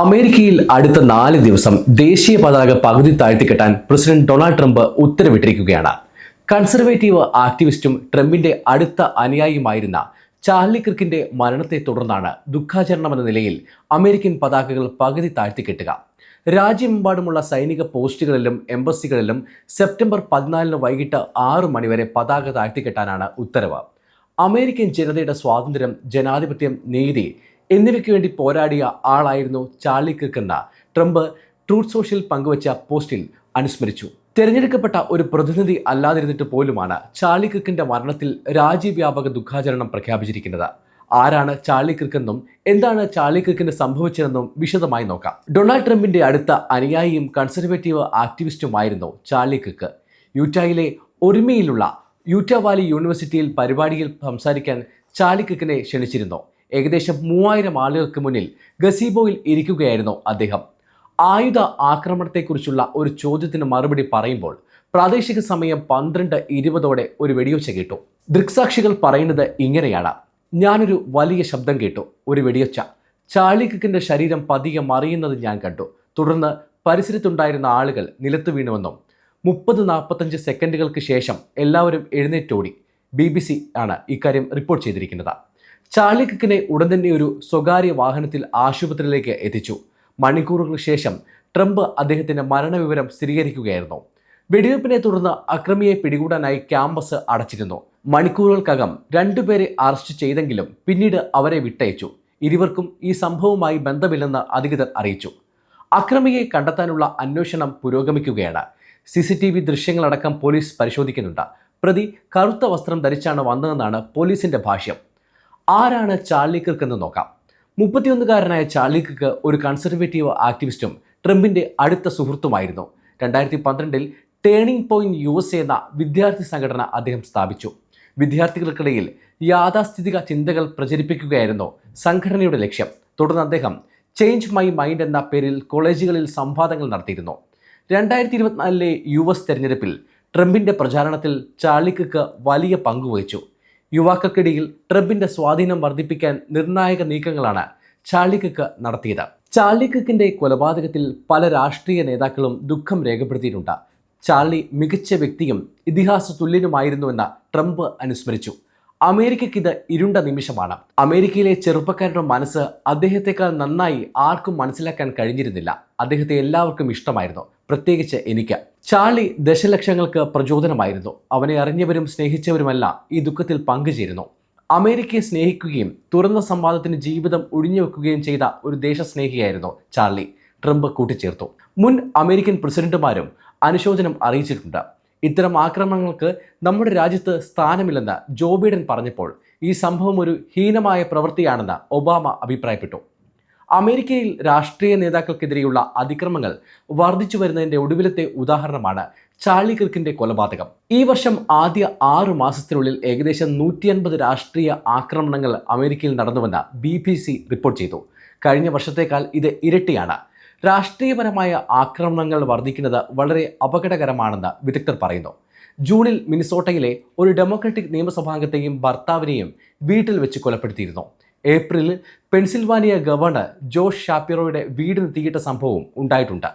അമേരിക്കയിൽ അടുത്ത നാല് ദിവസം ദേശീയ പതാക പകുതി താഴ്ത്തിക്കെട്ടാൻ പ്രസിഡന്റ് ഡൊണാൾഡ് ട്രംപ് ഉത്തരവിട്ടിരിക്കുകയാണ്. കൺസർവേറ്റീവ് ആക്ടിവിസ്റ്റും ട്രംപിന്റെ അടുത്ത അനുയായിയുമായിരുന്ന ചാർലി ക്രിക്കിന്റെ മരണത്തെ തുടർന്നാണ് ദുഃഖാചരണമെന്ന നിലയിൽ അമേരിക്കൻ പതാകകൾ പകുതി താഴ്ത്തിക്കെട്ടുക രാജ്യമെമ്പാടുമുള്ള സൈനിക പോസ്റ്റുകളിലും എംബസികളിലും സെപ്റ്റംബർ പതിനാലിന് വൈകിട്ട് ആറു മണിവരെ പതാക താഴ്ത്തിക്കെട്ടാനാണ് ഉത്തരവ്. അമേരിക്കൻ ജനതയുടെ സ്വാതന്ത്ര്യം ജനാധിപത്യം നീതി എന്നിവയ്ക്ക് വേണ്ടി പോരാടിയ ആളായിരുന്നു ചാർലി എന്ന ട്രംപ് ട്രൂത്ത് സോഷ്യൽ പങ്കുവച്ച പോസ്റ്റിൽ അനുസ്മരിച്ചു. തെരഞ്ഞെടുക്കപ്പെട്ട ഒരു പ്രതിനിധി അല്ലാതിരുന്നിട്ട് പോലുമാണ് ചാർലി കിർക്കിന്റെ മരണത്തിൽ രാജ്യവ്യാപക ദുഃഖാചരണം പ്രഖ്യാപിച്ചിരിക്കുന്നത്. ആരാണ് ചാർലി കിർക്കെന്നും എന്താണ് ചാർലി കിർക്കിന് സംഭവിച്ചതെന്നും വിശദമായി നോക്കാം. ഡൊണാൾഡ് ട്രംപിന്റെ അടുത്ത അനുയായിയും കൺസർവേറ്റീവ് ആക്ടിവിസ്റ്റുമായിരുന്നു ചാർലി കിർക്ക്. യൂറ്റായിലെ ഒരുമയിലുള്ള യൂറ്റ വാലി യൂണിവേഴ്സിറ്റിയിൽ പരിപാടിയിൽ സംസാരിക്കാൻ ചാർലി കിർക്കിനെ ക്ഷണിച്ചിരുന്നു. ഏകദേശം മൂവായിരം ആളുകൾക്ക് മുന്നിൽ ഗസീബോയിൽ ഇരിക്കുകയായിരുന്നു അദ്ദേഹം. ആയുധ ആക്രമണത്തെക്കുറിച്ചുള്ള ഒരു ചോദ്യത്തിന് മറുപടി പറയുമ്പോൾ പ്രാദേശിക സമയം പന്ത്രണ്ട് ഇരുപതോടെ ഒരു വെടിയൊച്ച കേട്ടു. ദൃക്സാക്ഷികൾ പറയുന്നത് ഇങ്ങനെയാണ്. ഞാനൊരു വലിയ ശബ്ദം കേട്ടു. ഒരു വെടിയൊച്ച ചാളികക്കിന്റെ ശരീരം പതിയെ മറിയുന്നത് ഞാൻ കണ്ടു. തുടർന്ന് പരിസരത്തുണ്ടായിരുന്ന ആളുകൾ നിലത്ത് വീണുവെന്നും മുപ്പത് നാൽപ്പത്തഞ്ച് സെക്കൻഡുകൾക്ക് ശേഷം എല്ലാവരും എഴുന്നേറ്റോടി. ബി ബി സി ആണ് ഇക്കാര്യം റിപ്പോർട്ട് ചെയ്തിരിക്കുന്നത്. ചാർലി കിക്കിനെ ഉടൻ തന്നെ ഒരു സ്വകാര്യ വാഹനത്തിൽ ആശുപത്രിയിലേക്ക് എത്തിച്ചു. മണിക്കൂറുകൾക്ക് ശേഷം ട്രംപ് അദ്ദേഹത്തിന്റെ മരണവിവരം സ്ഥിരീകരിക്കുകയായിരുന്നു. വെടിവെപ്പിനെ തുടർന്ന് അക്രമിയെ പിടികൂടാനായി ക്യാമ്പസ് അടച്ചിരുന്നു. മണിക്കൂറുകൾക്കകം രണ്ടുപേരെ അറസ്റ്റ് ചെയ്തെങ്കിലും പിന്നീട് അവരെ വിട്ടയച്ചു. ഇരുവർക്കും ഈ സംഭവവുമായി ബന്ധമില്ലെന്ന് അധികൃതർ അറിയിച്ചു. അക്രമിയെ കണ്ടെത്താനുള്ള അന്വേഷണം പുരോഗമിക്കുകയാണ്. സി സി ടി വി ദൃശ്യങ്ങളടക്കം പോലീസ് പരിശോധിക്കുന്നുണ്ട്. പ്രതി കറുത്ത വസ്ത്രം ധരിച്ചാണ് വന്നതെന്നാണ് പോലീസിന്റെ ഭാഷ്യം. ആരാണ് ചാർലി കിർക്ക് എന്ന് നോക്കാം. മുപ്പത്തിയൊന്നുകാരനായ ചാർലി കിർക്ക് ഒരു കൺസർവേറ്റീവ് ആക്ടിവിസ്റ്റും ട്രംപിന്റെ അടുത്ത സുഹൃത്തുമായിരുന്നു. രണ്ടായിരത്തി പന്ത്രണ്ടിൽ ടേണിംഗ് പോയിന്റ് യു എസ് എന്ന വിദ്യാർത്ഥി സംഘടന അദ്ദേഹം സ്ഥാപിച്ചു. വിദ്യാർത്ഥികൾക്കിടയിൽ യാഥാസ്ഥിതിക ചിന്തകൾ പ്രചരിപ്പിക്കുകയായിരുന്നു സംഘടനയുടെ ലക്ഷ്യം. തുടർന്ന് അദ്ദേഹം ചേഞ്ച് മൈ മൈൻഡ് എന്ന പേരിൽ കോളേജുകളിൽ സംവാദങ്ങൾ നടത്തിയിരുന്നു. രണ്ടായിരത്തി ഇരുപത്തിനാലിലെ യു എസ് തെരഞ്ഞെടുപ്പിൽ ട്രംപിന്റെ പ്രചാരണത്തിൽ ചാർലിക്ക് വലിയ പങ്കുവഹിച്ചു യുവാക്കൾക്കിടയിൽ ട്രംപിന്റെ സ്വാധീനം വർദ്ധിപ്പിക്കാൻ നിർണായക നീക്കങ്ങളാണ് ചാർലിക്ക് നടത്തിയത്. ചാർലിക്കിന്റെ കൊലപാതകത്തിൽ പല രാഷ്ട്രീയ നേതാക്കളും ദുഃഖം രേഖപ്പെടുത്തിയിട്ടുണ്ട്. ചാർലി മികച്ച വ്യക്തിയും ഇതിഹാസ തുല്യനുമായിരുന്നുവെന്ന് ട്രംപ് അനുസ്മരിച്ചു. അമേരിക്കയ്ക്ക് ഇത് ഇരുണ്ട നിമിഷമാണ്. അമേരിക്കയിലെ ചെറുപ്പക്കാരുടെ മനസ്സ് അദ്ദേഹത്തെക്കാൾ നന്നായി ആർക്കും മനസ്സിലാക്കാൻ കഴിഞ്ഞിരുന്നില്ല. അദ്ദേഹത്തെ എല്ലാവർക്കും ഇഷ്ടമായിരുന്നു. പ്രത്യേകിച്ച് എനിക്ക്. ചാളി ദശലക്ഷങ്ങൾക്ക് പ്രചോദനമായിരുന്നു. അവനെ അറിഞ്ഞവരും സ്നേഹിച്ചവരുമല്ല ഈ ദുഃഖത്തിൽ പങ്കുചേരുന്നു. അമേരിക്കയെ സ്നേഹിക്കുകയും തുറന്ന സംവാദത്തിന് ജീവിതം ഒഴിഞ്ഞുവെക്കുകയും ചെയ്ത ഒരു ദേശസ്നേഹിയായിരുന്നു ചാർലി ട്രംപ് കൂട്ടിച്ചേർത്തു. മുൻ അമേരിക്കൻ പ്രസിഡന്റുമാരും അനുശോചനം അറിയിച്ചിട്ടുണ്ട്. ഇത്തരം ആക്രമണങ്ങൾക്ക് നമ്മുടെ രാജ്യത്ത് സ്ഥാനമില്ലെന്ന് ജോ ബൈഡൻ പറഞ്ഞപ്പോൾ ഈ സംഭവം ഒരു ഹീനമായ പ്രവൃത്തിയാണെന്ന് ഒബാമ അഭിപ്രായപ്പെട്ടു. അമേരിക്കയിൽ രാഷ്ട്രീയ നേതാക്കൾക്കെതിരെയുള്ള അതിക്രമങ്ങൾ വർദ്ധിച്ചു വരുന്നതിന്റെ ഒടുവിലത്തെ ഉദാഹരണമാണ് ചാർലി ക്രിക്കിന്റെ കൊലപാതകം. ഈ വർഷം ആദ്യ ആറു മാസത്തിനുള്ളിൽ ഏകദേശം നൂറ്റി രാഷ്ട്രീയ ആക്രമണങ്ങൾ അമേരിക്കയിൽ നടന്നുവെന്ന് ബി ബി സി റിപ്പോർട്ട് ചെയ്തു. കഴിഞ്ഞ വർഷത്തേക്കാൾ ഇത് ഇരട്ടിയാണ്. രാഷ്ട്രീയപരമായ ആക്രമണങ്ങൾ വർദ്ധിക്കുന്നത് വളരെ അപകടകരമാണെന്ന് വിദഗ്ധർ പറയുന്നു. ജൂണിൽ മിനിസോട്ടയിലെ ഒരു ഡെമോക്രാറ്റിക് നിയമസഭാംഗത്തെയും ഭർത്താവിനെയും വീട്ടിൽ വെച്ച് കൊലപ്പെടുത്തിയിരുന്നു. ഏപ്രിലിൽ പെൻസിൽവാനിയ ഗവർണർ ജോഷ് ഷാപ്പിറോയുടെ വീടിന് തീയിട്ട സംഭവവും ഉണ്ടായിട്ടുണ്ട്.